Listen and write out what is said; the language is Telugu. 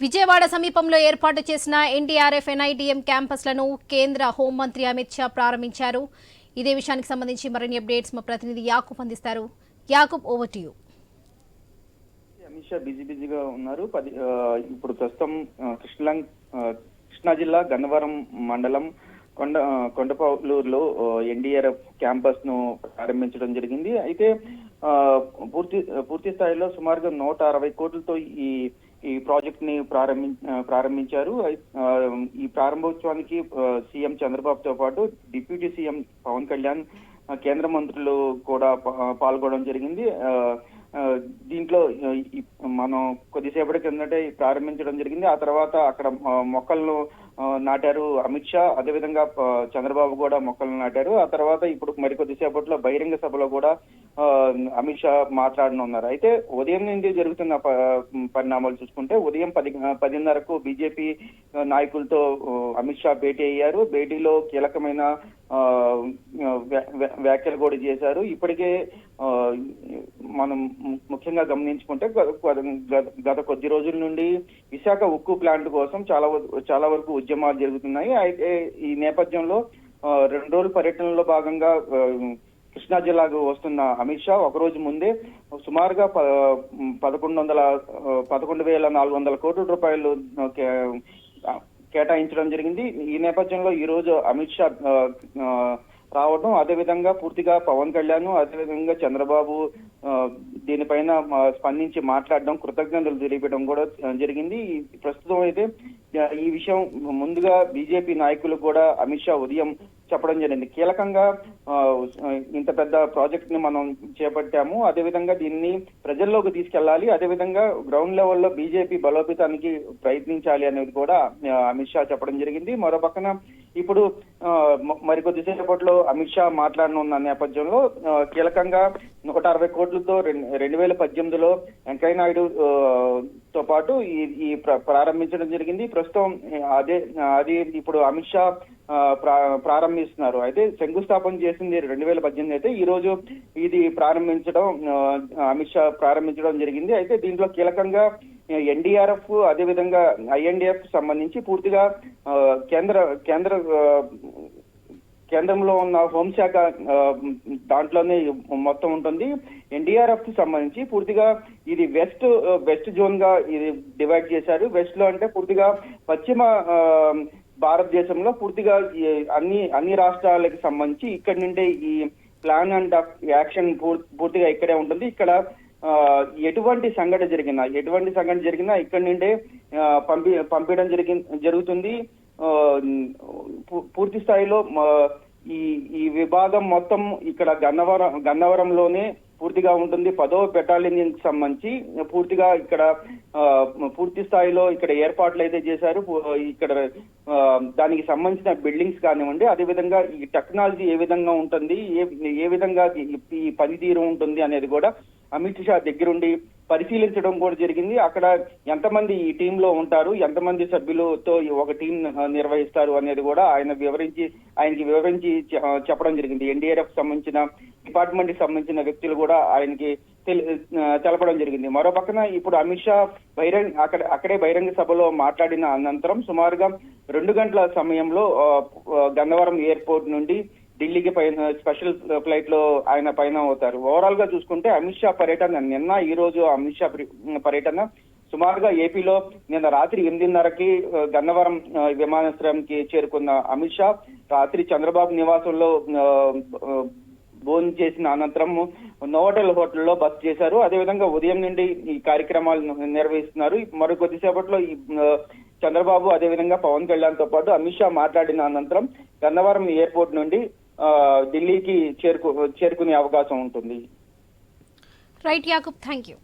విజయవాడ సమీపంలో ఏర్పాటు చేసిన ఎన్డీఆర్ఎఫ్ ఎన్ఐటీఎం క్యాంపస్లను కేంద్ర హోంమంత్రి అమిత్ షా ప్రారంభించారు. ఇదే విషయానికి సంబంధించి మరిన్ని అప్డేట్స్ మా ప్రతినిధి యాకూబ్ అందిస్తారు. Yakub over to you Amit Shah busy బిజీగా ఉన్నారు. పది ఇప్పుడు ప్రస్తుతం కృష్ణ కృష్ణా జిల్లా గన్నవరం మండలం కొండ ఆ, కొండపల్లూరులో ఎన్డీఆర్ఎఫ్ క్యాంపస్ను ప్రారంభించడం జరిగింది. అయితే పూర్తి పూర్తి స్థాయిలో సుమారుగా నూట అరవై కోట్లతో ఈ ఈ ప్రాజెక్ట్ని ప్రారంభి ప్రారంభించారు. ఈ ప్రారంభోత్సవానికి ఆ, సీఎం చంద్రబాబుతో పాటు డిప్యూటీ సీఎం పవన్ కళ్యాణ్ కేంద్ర మంత్రులు కూడా పాల్గొనడం జరిగింది. ఆ, మనం కొద్దిసేపటి కిందటే ప్రారంభించడం జరిగింది. ఆ తర్వాత అక్కడ మొక్కలను నాటారు అమిత్ షా. అదేవిధంగా చంద్రబాబు కూడా మొక్కలను నాటారు. ఆ తర్వాత ఇప్పుడు మరి కొద్దిసేపట్లో బహిరంగ సభలో కూడా అమిత్ షా మాట్లాడనున్నారు. అయితే ఉదయం నుండి జరుగుతున్న ప- పరిణామాలు చూసుకుంటే ఉదయం పది పదిన్నరకు బీజేపీ నాయకులతో అమిత్ షా భేటీ అయ్యారు. భేటీలో కీలకమైన ఆ, వ్యాఖ్యలు కూడా చేశారు. ఇప్పటికే ఆ, మనం ముఖ్యంగా గమనించుకుంటే గత కొద్ది రోజుల నుండి విశాఖ ఉక్కు ప్లాంట్ కోసం చాలా చాలా వరకు ఉద్యమాలు జరుగుతున్నాయి. అయితే ఈ నేపథ్యంలో రెండు రోజుల పర్యటనలో భాగంగా కృష్ణా జిల్లాకు వస్తున్న అమిత్ షా ఒక రోజు ముందే సుమారుగా ప- పదకొండు వందల పదకొండు వేల నాలుగు వందల కోట్ల రూపాయలు కే- కేటాయించడం జరిగింది. ఈ నేపథ్యంలో ఈ రోజు అమిత్ షా రావడం అదేవిధంగా పూర్తిగా పవన్ కళ్యాణ్ అదేవిధంగా చంద్రబాబు దీనిపైన స్పందించి మాట్లాడడం కృతజ్ఞతలు తెలియడం కూడా జరిగింది. ప్రస్తుతం అయితే ఈ విషయం ముందుగా బీజేపీ నాయకులు కూడా అమిత్ షా ఉదయం చెప్పడం జరిగింది. కీలకంగా ఆ, ఇంత పెద్ద ప్రాజెక్ట్ని మనం చేపట్టాము. అదేవిధంగా దీన్ని ప్రజల్లోకి తీసుకెళ్ళాలి అదేవిధంగా గ్రౌండ్ లెవెల్లో బీజేపీ బలోపేతానికి ప్రయత్నించాలి అనేది కూడా అమిత్ షా చెప్పడం జరిగింది. మరో పక్కన ఇప్పుడు ఆ, మ- అమిత్ షా మాట్లాడనున్న నేపథ్యంలో కీలకంగా నూట అరవై కోట్లతో రెండు వేల పద్దెనిమిదిలో వెంకయ్య నాయుడు తో పాటు ఈ ఈ ప్ర- ప్రారంభించడం జరిగింది. ప్రస్తుతం అదే అది ఇప్పుడు అమిత్ షా ఆ, ప్రా- ప్రారంభిస్తున్నారు. అయితే శంకుస్థాపన చేసింది రెండు వేల పద్దెనిమిది అయితే ఈ రోజు ఇది ప్రారంభించడం అమిత్ షా ప్రారంభించడం జరిగింది. అయితే దీంట్లో కీలకంగా ఎన్డీఆర్ఎఫ్ అదేవిధంగా ఐఎన్డీఎఫ్ సంబంధించి పూర్తిగా కేంద్ర కేంద్ర కేంద్రంలో ఉన్న హోంశాఖ దాంట్లోనే మొత్తం ఉంటుంది. ఎన్డీఆర్ఎఫ్కి సంబంధించి పూర్తిగా ఇది వెస్ట్ వెస్ట్ జోన్గా ఇది డివైడ్ చేశారు. వెస్ట్లో అంటే పూర్తిగా పశ్చిమ భారతదేశంలో పూర్తిగా అన్ని అన్ని రాష్ట్రాలకు సంబంధించి ఇక్కడి నుండే ఈ ప్లాన్ అండ్ యాక్షన్ పూర్- పూర్తిగా ఇక్కడే ఉంటుంది. ఇక్కడ ఎటువంటి సంఘటన జరిగినా ఎటువంటి సంఘటన జరిగినా ఇక్కడి నుండే పంపి పంపించడం జరిగి జరుగుతుంది. ఆ, పూర్తి స్థాయిలో ఈ ఈ విభాగం మొత్తం ఇక్కడ గన్నవరం గన్నవరంలోనే పూర్తిగా ఉంటుంది. పదో బెటాలియన్ సంబంధించి పూర్తిగా ఇక్కడ ఆ, పూర్తి స్థాయిలో ఇక్కడ ఏర్పాట్లు అయితే చేశారు. ఇక్కడ ఆ, దానికి సంబంధించిన బిల్డింగ్స్ కానివ్వండి అదేవిధంగా ఈ టెక్నాలజీ ఏ విధంగా ఉంటుంది ఏ ఏ విధంగా ఈ పనితీరు ఉంటుంది అనేది కూడా అమిత్ షా దగ్గరుండి పరిశీలించడం కూడా జరిగింది. అక్కడ ఎంతమంది ఈ టీమ్లో ఉంటారు ఎంతమంది సభ్యులతో ఒక టీం నిర్వహిస్తారు అనేది కూడా ఆయన వివరించి ఆయనకి వివరించి చెప్పడం జరిగింది. ఎన్డీఆర్ఎఫ్ సంబంధించిన డిపార్ట్మెంట్కి సంబంధించిన వ్యక్తులు కూడా ఆయనకి తెలి- తెలపడం జరిగింది. మరో పక్కన ఇప్పుడు అమిత్ షా బహిరంగ అక్కడ అక్కడే బహిరంగ సభలో మాట్లాడిన అనంతరం సుమారుగా రెండు గంటల సమయంలో గన్నవరం ఎయిర్పోర్ట్ నుండి ఢిల్లీకి పైన స్పెషల్ ఫ్లైట్లో ఆయన పైన అవుతారు. ఓవరాల్గా చూసుకుంటే అమిత్ షా పర్యటన నిన్న ఈ రోజు అమిత్ షా పర్యటన. సుమారుగా ఏపీలో నిన్న రాత్రి ఎనిమిదిన్నరకి గన్నవరం విమానాశ్రయంకి చేరుకున్న అమిత్ షా రాత్రి చంద్రబాబు నివాసంలో భోజనం చేసిన అనంతరం నోవటల్ హోటల్లో బస చేశారు. అదేవిధంగా ఉదయం నుండి ఈ కార్యక్రమాలు నిర్వహిస్తున్నారు. మరో కొద్దిసేపట్లో ఈ చంద్రబాబు అదేవిధంగా పవన్ కళ్యాణ్తో పాటు అమిత్ షా మాట్లాడిన అనంతరం గన్నవరం ఎయిర్పోర్ట్ నుండి ఢిల్లీకి చేరుకు చేరుకునే అవకాశం ఉంటుంది. Right Yakub thank you